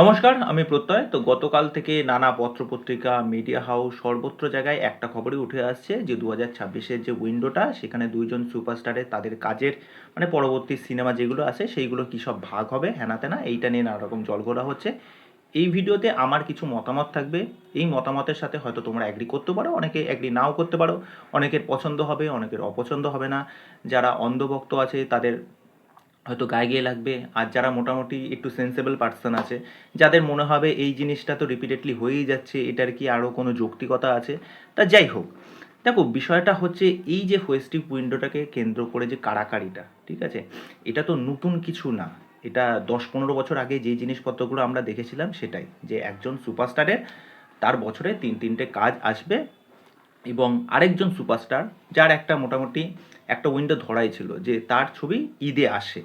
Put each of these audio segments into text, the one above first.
নমস্কার, আমি প্রত্যয়। তো গতকাল থেকে নানা পত্রপত্রিকা মিডিয়া হাউস সর্বত্র জায়গায় একটা খবরই উঠে আসছে যে দু হাজার ছাব্বিশের যে উইন্ডোটা সেখানে দুইজন সুপারস্টারের তাদের কাজের মানে পরবর্তী সিনেমা যেগুলো আছে, সেইগুলো কী সব ভাগ হবে হ্যানা তেনা এইটা নিয়ে নানা রকম জলঘোলা হচ্ছে। এই ভিডিওতে আমার কিছু মতামত থাকবে। এই মতামতের সাথে হয়তো তোমরা অ্যাগ্রি করতে পারো, অনেকে অ্যাগ্রি নাও করতে পারো। অনেকের পছন্দ হবে, অনেকের অপছন্দ হবে না। যারা অন্ধভক্ত আছে, তাদের হয়তো গায়ে গিয়ে লাগবে। আর যারা মোটামুটি একটু সেন্সেবল পার্সন আছে, যাদের মনে হবে এই জিনিসটা তো রিপিটেডলি হয়েই যাচ্ছে, এটার কি আরও কোনো যৌক্তিকতা আছে? তা যাই হোক। দেখো, বিষয়টা হচ্ছে এই যে ফেস্টিভ উইন্ডোটাকে কেন্দ্র করে যে কাড়াকাড়িটা, ঠিক আছে? এটা তো নতুন কিছু না। এটা দশ পনেরো বছর আগে যে জিনিসপত্রগুলো আমরা দেখেছিলাম সেটাই। যে একজন সুপারস্টারের তার বছরে তিন তিনটে কাজ আসবে এবং আরেকজন সুপারস্টার, যার একটা মোটামুটি একটা উইন্ডো ধরাই ছিল যে তার ছবি ঈদে আসে।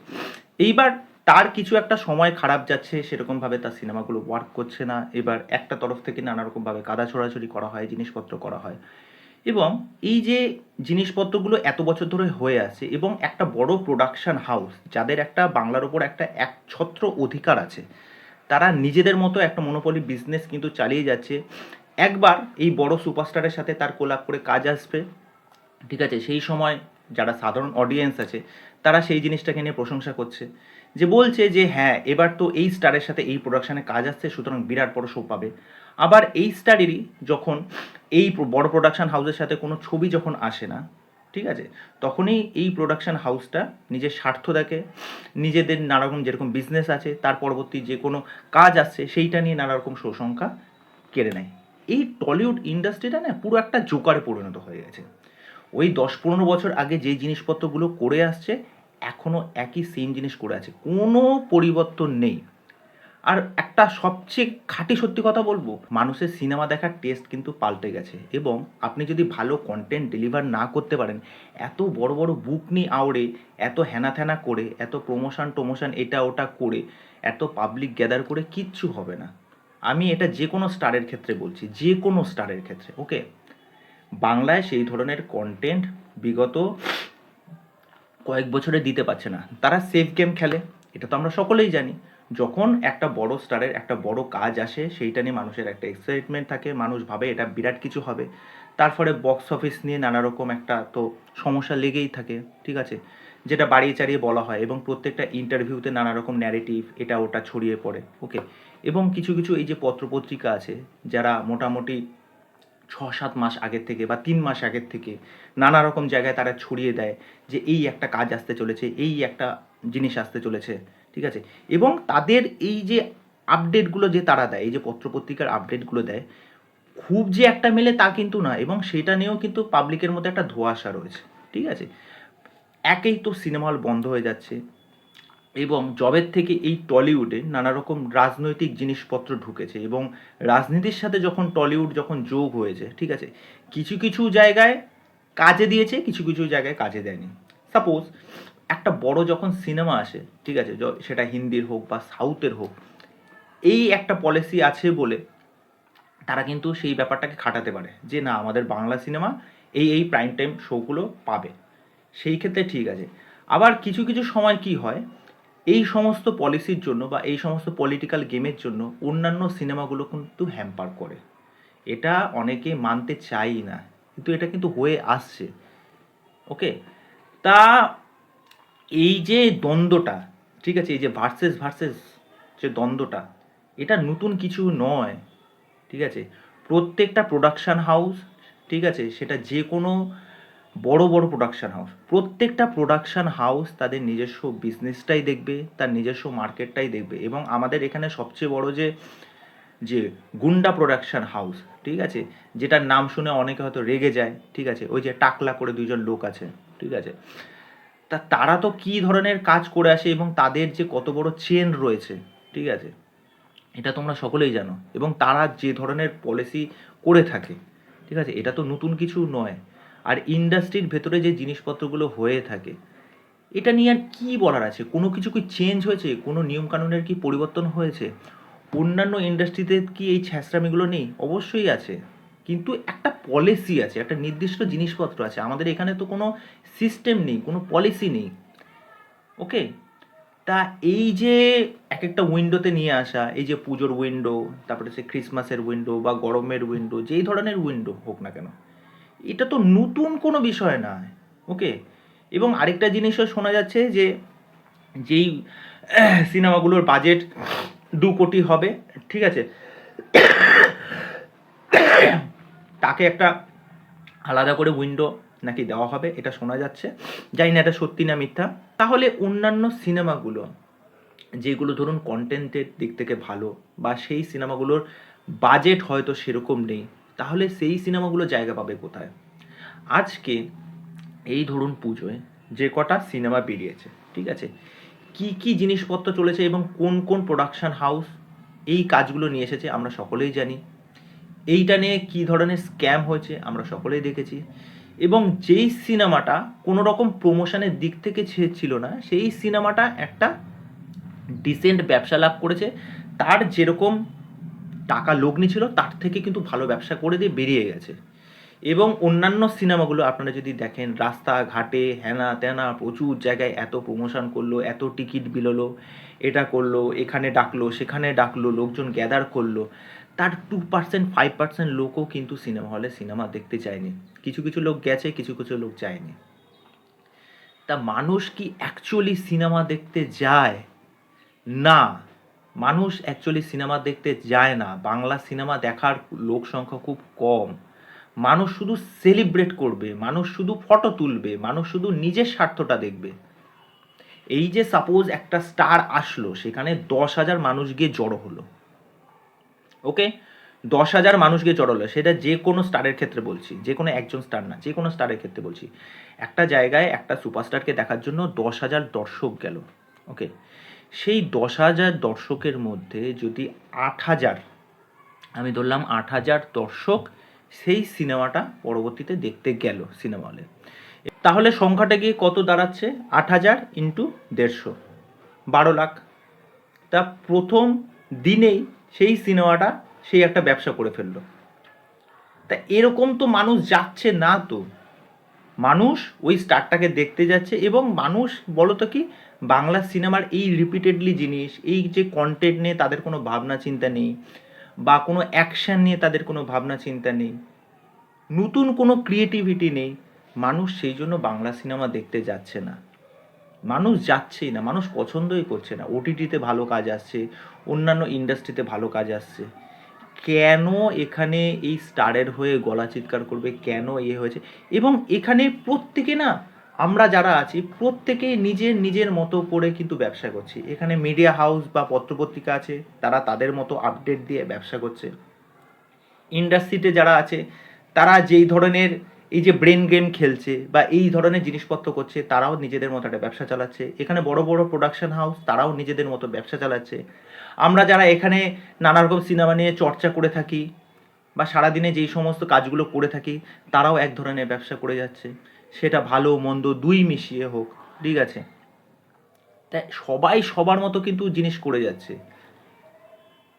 এইবার তার কিছু একটা সময় খারাপ যাচ্ছে, সেরকমভাবে তার সিনেমাগুলো ওয়ার্ক করছে না। এবার একটা তরফ থেকে নানা রকমভাবে কাদা ছোড়াছড়ি করা হয়, জিনিসপত্র করা হয়। এবং এই যে জিনিসপত্রগুলো এত বছর ধরে হয়ে আছে এবং একটা বড় প্রোডাকশন হাউস যাদের একটা বাংলার ওপর একটা একছত্র অধিকার আছে, তারা নিজেদের মতো একটা মনোপলি বিজনেস কিন্তু চালিয়ে যাচ্ছে। একবার এই বড় সুপারস্টারের সাথে তার কোলাপ করে কাজ আসবে, ঠিক আছে? সেই সময় যারা সাধারণ অডিয়েন্স আছে, তারা সেই জিনিসটাকে নিয়ে প্রশংসা করছে। যে বলছে যে হ্যাঁ এবার তো এই স্টারের সাথে এই প্রোডাকশানে কাজ আসছে, সুতরাং বিরাট বড় শো পাবে। আবার এই স্টারেরই যখন এই বড় প্রোডাকশন হাউসের সাথে কোনো ছবি যখন আসে না, ঠিক আছে? তখনই এই প্রোডাকশান হাউসটা নিজের স্বার্থ দেখে, নিজেদের নানারকম যেরকম বিজনেস আছে, তার পরবর্তী যে কোনো কাজ আসছে, সেইটা নিয়ে নানারকম রকম শোষঙ্কা কেড়ে নেয়। এই টলিউড ইন্ডাস্ট্রিটা না পুরো একটা জোকারে পরিণত হয়ে গেছে। ওই দশ পনেরো বছর আগে যে জিনিসপত্রগুলো করে আসছে এখনও একই সেম জিনিস করে আছে। কোনো পরিবর্তন নেই। আর একটা সবচেয়ে খাঁটি সত্যি কথা বলব, মানুষের সিনেমা দেখার টেস্ট কিন্তু পাল্টে গেছে। এবং আপনি যদি ভালো কন্টেন্ট ডেলিভার না করতে পারেন, এত বড় বড় বুক নিয়ে আওড়ে, এত হেনাথেনা করে, এত প্রমোশন টমোশন এটা ওটা করে, এত পাবলিক গ্যাদার করে কিচ্ছু হবে না। আমি এটা যে কোনো স্টারের ক্ষেত্রে বলছি, যে কোনো স্টারের ক্ষেত্রে ওকে বাংলায় সেই ধরনের কন্টেন্ট বিগত কয়েক বছরে দিতে পারছে না। তারা সেফ গেম খেলে, এটা তো আমরা সকলেই জানি। যখন একটা বড় স্টারের একটা বড় কাজ আসে, সেইটা নিয়ে মানুষের একটা এক্সাইটমেন্ট থাকে, মানুষ ভাবে এটা বিরাট কিছু হবে। তারপরে বক্স অফিস নিয়ে নানা রকম একটা তো সমস্যা লেগেই থাকে, ঠিক আছে? যেটা বাড়িয়ে চাড়িয়ে বলা হয় এবং প্রত্যেকটা ইন্টারভিউতে নানা রকম ন্যারেটিভ এটা ওটা ছড়িয়ে পড়ে ওকে এবং কিছু কিছু এই যে পত্রপত্রিকা আছে, যারা মোটামুটি ছ সাত মাস আগের থেকে বা তিন মাস আগের থেকে নানা রকম জায়গায় তারা ছড়িয়ে দেয় যে এই একটা কাজ আসতে চলেছে, এই একটা জিনিস আসতে চলেছে, ঠিক আছে? এবং তাদের এই যে আপডেটগুলো যে তারা দেয়, এই যে পত্রপত্রিকার আপডেটগুলো দেয়, খুব যে একটা মেলে তা কিন্তু না এবং সেটা নিয়েও কিন্তু পাবলিকের মধ্যে একটা ধোঁয়াশা রয়েছে, ঠিক আছে? একেই তো সিনেমা হল বন্ধ হয়ে যাচ্ছে। এবং জবের থেকে এই টলিউডে নানা রকম রাজনৈতিক জিনিসপত্র ঢুকেছে এবং রাজনীতির সাথে যখন টলিউড যখন যোগ হয়েছে, ঠিক আছে, কিছু কিছু জায়গায় কাজে দিয়েছে, কিছু কিছু জায়গায় কাজে দেয়নি। সাপোজ একটা বড় যখন সিনেমা আসে, ঠিক আছে সেটা হিন্দির হোক বা সাউথের হোক, এই একটা পলিসি আছে বলে তারা কিন্তু সেই ব্যাপারটাকে খাটাতে পারে যে, না, আমাদের বাংলা সিনেমা এই এই প্রাইম টাইম শোগুলো পাবে। সেই ক্ষেত্রে ঠিক আছে। আবার কিছু কিছু সময় কি হয় এই সমস্ত পলিসির জন্য বা এই সমস্ত পলিটিক্যাল গেমের জন্য অন্যান্য সিনেমাগুলো কিন্তু হ্যাম্পার করে। এটা অনেকে মানতে চাই না, কিন্তু এটা কিন্তু হয়ে আসছে। ওকে তা এই যে দ্বন্দ্বটা, ঠিক আছে? এই যে ভার্সেস ভার্সেস যে দ্বন্দ্বটা, এটা নতুন কিছু নয়, ঠিক আছে? প্রত্যেকটা প্রোডাকশান হাউস ঠিক আছে? সেটা যে কোনো বড় বড় প্রোডাকশান হাউস প্রত্যেকটা প্রোডাকশান হাউস তাদের নিজস্ব বিজনেসটাই দেখবে, তার নিজস্ব মার্কেটটাই দেখবে এবং আমাদের এখানে সবচেয়ে বড় যে যে গুন্ডা প্রোডাকশান হাউস ঠিক আছে? যেটার নাম শুনে অনেকে হয়তো রেগে যায়, ঠিক আছে? ওই যে টাকলা করে দুজন লোক আছে, ঠিক আছে? তা তারা তো কী ধরনের কাজ করে আসে এবং তাদের যে কত বড় চেন রয়েছে, ঠিক আছে? এটা তোমরা সকলেই জানো এবং তারা যে ধরনের পলিসি করে থাকে, ঠিক আছে? এটা তো নতুন কিছু নয়। আর ইন্ডাস্ট্রির ভেতরে যে জিনিসপত্রগুলো হয়ে থাকে, এটা নিয়ে আর কী বলার আছে? কোনো কিছু কি চেঞ্জ হয়েছে? কোনো নিয়মকানুনের কি পরিবর্তন হয়েছে? অন্যান্য ইন্ডাস্ট্রিতে কি এই ছ্যাঁচড়ামিগুলো নেই? অবশ্যই আছে। কিন্তু একটা পলিসি আছে, একটা নির্দিষ্ট জিনিসপত্র আছে। আমাদের এখানে তো কোনো সিস্টেম নেই, কোনো পলিসি নেই। ওকে তা এই যে এক একটা উইন্ডোতে নিয়ে আসা, এই যে পুজোর উইন্ডো তারপরে সে ক্রিসমাসের উইন্ডো বা গরমের উইন্ডো যেই ধরনের উইন্ডো হোক না কেন এটা তো নতুন কোনো বিষয় না ওকে এবং আরেকটা জিনিসও শোনা যাচ্ছে যে যেই সিনেমাগুলোর বাজেট দু কোটি হবে, ঠিক আছে? তাকে একটা আলাদা করে উইন্ডো নাকি দেওয়া হবে, এটা শোনা যাচ্ছে। জানি না এটা সত্যি না মিথ্যা। তাহলে অন্যান্য সিনেমাগুলো, যেগুলো ধরুন কন্টেন্টের দিক থেকে ভালো বা সেই সিনেমাগুলোর বাজেট হয়তো সেরকম নেই তাহলে সেই সিনেমাগুলো জায়গা পাবে কোথায়? আজকে এই ধরুন পুজোয় যে কটা সিনেমা বেরিয়েছে, ঠিক আছে? কি কি জিনিসপত্র চলেছে এবং কোন কোন প্রোডাকশন হাউস এই কাজগুলো নিয়ে এসেছে আমরা সকলেই জানি। এইটা নিয়ে কী ধরনের স্ক্যাম হয়েছে আমরা সকলেই দেখেছি। এবং যেই সিনেমাটা কোনো রকম প্রমোশনের দিক থেকে ছিল না, সেই সিনেমাটা একটা ডিসেন্ট ব্যবসা লাভ করেছে। তার যেরকম টাকা লগ্নি ছিল, তার থেকে কিন্তু ভালো ব্যবসা করে দিয়ে বেরিয়ে গেছে। এবং অন্যান্য সিনেমাগুলো আপনারা যদি দেখেন রাস্তা ঘাটে হ্যানা ত্যানা প্রচুর জায়গায় এত প্রমোশন করল, এত টিকিট বিলোলো, এটা করল, এখানে ডাকলো, সেখানে ডাকলো, লোকজন গ্যাদার করল, তার টু পার্সেন্ট ফাইভ পার্সেন্ট লোকও কিন্তু সিনেমা হলে সিনেমা দেখতে চায়নি। কিছু কিছু লোক গেছে, কিছু কিছু লোক যায়নি। তা মানুষ কি অ্যাকচুয়ালি সিনেমা দেখতে যায়? না। মানুষ অ্যাকচুয়ালি সিনেমা দেখতে যায় না। বাংলা সিনেমা দেখার লোক সংখ্যা খুব কম। মানুষ শুধু সেলিব্রেট করবে, মানুষ শুধু ফটো তুলবে, মানুষ শুধু নিজের স্বার্থটা দেখবে। এই যে সাপোজ একটা স্টার আসলো, সেখানে দশ হাজার মানুষ গিয়ে জড়ো হলো। ওকে দশ হাজার মানুষ গিয়ে জড়ো হলো, সেটা যে কোনো স্টারের ক্ষেত্রে বলছি, যে কোনো একজন স্টার না, যে কোনো স্টারের ক্ষেত্রে বলছি। একটা জায়গায় একটা সুপারস্টারকে দেখার জন্য দশ হাজার দর্শক গেল ওকে সেই দশ হাজার দর্শকের মধ্যে যদি আট হাজার, আমি ধরলাম আট হাজার দর্শক সেই সিনেমাটা পরবর্তীতে দেখতে গেল সিনেমা হলে। তাহলে সংখ্যাটা গিয়ে কত দাঁড়াচ্ছে? আট হাজার ইন্টু দেড়শো, বারো লাখ। তা প্রথম দিনেই সেই সিনেমাটা সেই একটা ব্যবসা করে ফেলল। তা এরকম তো মানুষ যাচ্ছে না তো। মানুষ ওই স্টারটাকে দেখতে যাচ্ছে এবং মানুষ বলতো কি বাংলা সিনেমার এই রিপিটেডলি জিনিস, এই যে কন্টেন্ট নিয়ে তাদের কোনো ভাবনা চিন্তা নেই, বা কোনো অ্যাকশন নিয়ে তাদের কোনো ভাবনা চিন্তা নেই, নতুন কোনো ক্রিয়েটিভিটি নেই, মানুষ সেই জন্য বাংলা সিনেমা দেখতে যাচ্ছে না। মানুষ যাচ্ছেই না, মানুষ পছন্দই করছে না। ওটিটিতে ভালো কাজ আসছে, অন্যান্য ইন্ডাস্ট্রিতে ভালো কাজ আসছে। কেন এখানে এই স্টারের হয়ে গলা চিৎকার করবে, কেন ইয়ে হয়েছে? এবং এখানে প্রত্যেকে না আমরা যারা আছি, প্রত্যেকেই নিজের নিজের মতো করে কিন্তু ব্যবসা করছি। এখানে মিডিয়া হাউস বা পত্রপত্রিকা আছে, তারা তাদের মতো আপডেট দিয়ে ব্যবসা করছে। ইন্ডাস্ট্রিতে যারা আছে, তারা যেই ধরনের এই যে ব্রেন গেম খেলছে বা এই ধরনের জিনিসপত্র করছে, তারাও নিজেদের মতো একটা ব্যবসা চালাচ্ছে। এখানে বড় বড় প্রোডাকশন হাউস তারাও নিজেদের মতো ব্যবসা চালাচ্ছে। আমরা যারা এখানে নানা রকম সিনেমা নিয়ে চর্চা করে থাকি বা সারাদিনে যেই সমস্ত কাজগুলো করে থাকি, তারাও এক ধরনের ব্যবসা করে যাচ্ছে। সেটা ভালো, মন্দ, দুই মিশিয়ে হোক, ঠিক আছে? তাই সবাই সবার মতো কিন্তু জিনিস করে যাচ্ছে।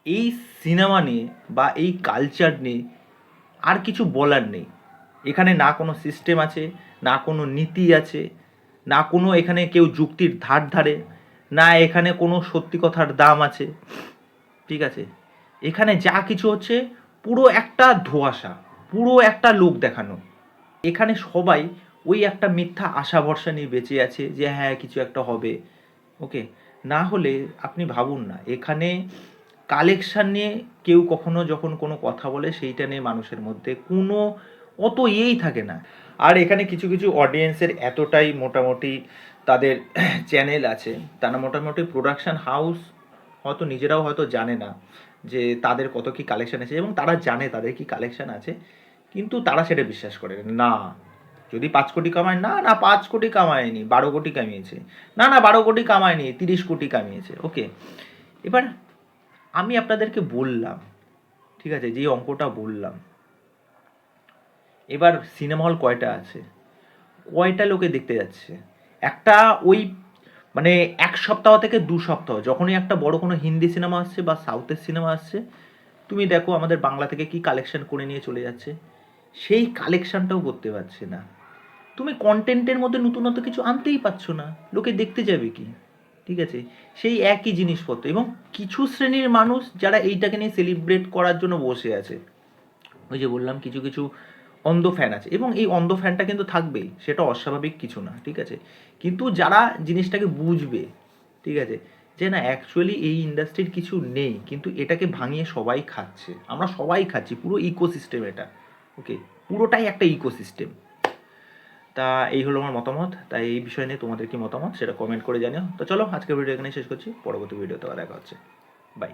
এই সিনেমা নিয়ে বা এই কালচার নিয়ে আর কিছু বলার নেই। এখানে না কোনো সিস্টেম আছে, না কোনো নীতি আছে, না কোনো এখানে কেউ যুক্তির ধার ধারে, না এখানে কোনো সত্যি কথার দাম আছে, ঠিক আছে? এখানে যা কিছু হচ্ছে পুরো একটা ধোঁয়াশা, পুরো একটা লোক দেখানো। এখানে সবাই ওই একটা মিথ্যা আশা ভরসা নিয়ে বেঁচে আছে যে হ্যাঁ কিছু একটা হবে। ওকে না হলে আপনি ভাবুন না। এখানে কালেকশন নিয়ে কেউ কখনো যখন কোনো কথা বলে, সেইটা নিয়ে মানুষের মধ্যে কোনো অত ইয়েই থাকে না। আর এখানে কিছু কিছু অডিয়েন্সের এতটাই মোটামুটি তাদের চ্যানেল আছে। তারা মোটামুটি প্রোডাকশান হাউস হয়তো নিজেরাও হয়তো জানে না যে তাদের কত কি কালেকশান আছে এবং তারা জানে তাদের কি কালেকশান আছে, কিন্তু তারা সেটা বিশ্বাস করে না যদি পাঁচ কোটি কামায়, না না, পাঁচ কোটি কামায়নি, বারো কোটি কামিয়েছে। না না, বারো কোটি কামায়নি, তিরিশ কোটি কামিয়েছে। ওকে এবার আমি আপনাদেরকে বললাম, ঠিক আছে যে অঙ্কটা বললাম, এবার সিনেমা হল কয়টা আছে? কয়টা লোকে দেখতে যাচ্ছে? একটা ওই মানে এক সপ্তাহ থেকে দু সপ্তাহ, যখনই একটা বড় কোনো হিন্দি সিনেমা আসছে বা সাউথের সিনেমা আসছে, তুমি দেখো আমাদের বাংলা থেকে কি কালেকশন করে নিয়ে চলে যাচ্ছে। সেই কালেকশনটাও করতে পারছে না। তুমি কন্টেন্টের মধ্যে নতুনত্ব কিছু আনতেই পারছ না। লোকে দেখতে যাবে কি? ঠিক আছে? সেই একই জিনিসপত্র এবং কিছু শ্রেণির মানুষ যারা এইটাকে নিয়ে সেলিব্রেট করার জন্য বসে আছে। ওই যে বললাম, কিছু কিছু অন্ধ ফ্যান আছে। এবং এই অন্ধ ফ্যানটা কিন্তু থাকবেই সেটা অস্বাভাবিক কিছু না, ঠিক আছে? কিন্তু যারা জিনিসটাকে বুঝবে, ঠিক আছে? যে না অ্যাকচুয়ালি এই ইন্ডাস্ট্রির কিছু নেই, কিন্তু এটাকে ভাঙিয়ে সবাই খাচ্ছে। আমরা সবাই খাচ্ছি, পুরো ইকোসিস্টেম এটা ওকে পুরোটাই একটা ইকোসিস্টেম তা এই হলো আমার মতামত, তাই এই বিষয় নিয়ে তোমাদের কি মতামত সেটা কমেন্ট করে জানিও। তো চলো, আজকের ভিডিও এখানে শেষ করছি, পরবর্তী ভিডিওতে দেখা হচ্ছে। বাই